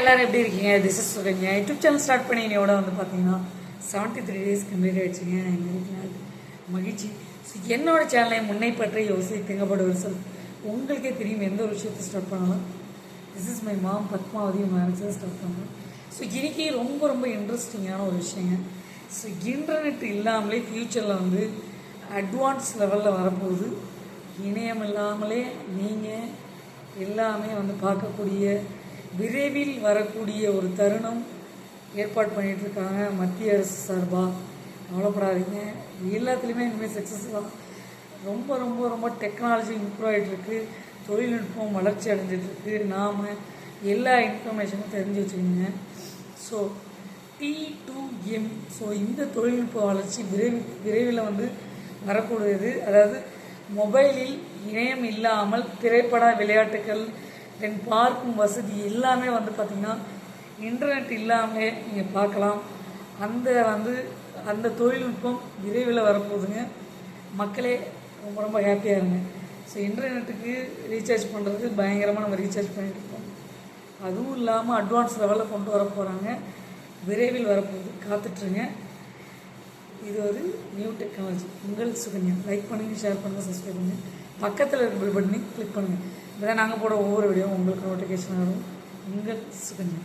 எல்லாரும் எப்படி இருக்கீங்க? This is Sukanya YouTube channel start பண்ணி வந்து பார்த்தீங்கன்னா செவன்ட்டி த்ரீ டேஸ் கம்ப்ளீட் ஆயிடுச்சுங்க. எங்களுக்கு மகிழ்ச்சி. ஸோ என்னோட சேனலை முன்னை பற்றி யோசி திங்கப்படுவர் சொல். உங்களுக்கே தெரியும் எந்த ஒரு விஷயத்தை ஸ்டார்ட் பண்ணலாம் this is my mom Padmavathi manager start பண்ணலாம் ஸோ இன்றைக்கி ரொம்ப ரொம்ப இன்ட்ரெஸ்டிங்கான ஒரு விஷயங்க. ஸோ இன்டர்நெட் இல்லாமலே ஃப்யூச்சரில் வந்து அட்வான்ஸ் லெவலில் வரப்போகுது. இணையம் இல்லாமலே நீங்கள் எல்லாமே வந்து பார்க்கக்கூடிய விரைவில் வரக்கூடிய ஒரு தருணம் ஏற்பாடு பண்ணிட்டு இருக்காங்க மத்திய அரசு சார்பாக கவலைப்படாதீங்க. எல்லாத்துலேயுமே இனிமேல் சக்ஸஸ்ஃபுல்லாக ரொம்ப ரொம்ப ரொம்ப டெக்னாலஜி இம்ப்ரூவ் ஆகிட்டுருக்கு தொழில்நுட்பம் வளர்ச்சி அடைஞ்சிட்ருக்கு நாம் எல்லா இன்ஃபர்மேஷனும் தெரிஞ்சு வச்சுக்கோங்க. So D two M so இந்த தொழில்நுட்ப வளர்ச்சி விரைவில் விரைவில் வந்து வரக்கூடியது. அதாவது மொபைலில் இணையம் இல்லாமல் திரைப்பட விளையாட்டுகள் தென் பார்க்கும் வசதி எல்லாமே வந்து பார்த்திங்கன்னா இன்டர்நெட் இல்லாமலே நீங்கள் பார்க்கலாம். அந்த வந்து அந்த தொழில்நுட்பம் விரைவில் வரப்போகுதுங்க. மக்களே ரொம்ப ரொம்ப ஹாப்பியாக இருங்க. ஸோ இன்டர்நெட்டுக்கு ரீசார்ஜ் பண்ணுறது பயங்கரமாக நம்ம ரீசார்ஜ் பண்ணிட்டு இருக்கோம். அதுவும் இல்லாமல் அட்வான்ஸ் லெவலில் கொண்டு வர போகிறாங்க விரைவில் வரப்போகுது. காத்துட்ருங்க. இது ஒரு நியூ டெக்னாலஜி உங்கள் சுகன்யா. லைக் பண்ணுங்கள் ஷேர் பண்ணுங்கள் சப்ஸ்கிரைப் பண்ணுங்கள் பக்கத்தில் பில் பண்ணி கிளிக் பண்ணுங்கள் இப்போ நாங்கள் போட ஒவ்வொரு வீடியோவும் உங்களுக்கு நோட்டிஃபிகேஷன் வரும். உங்கள் சுகன்யா.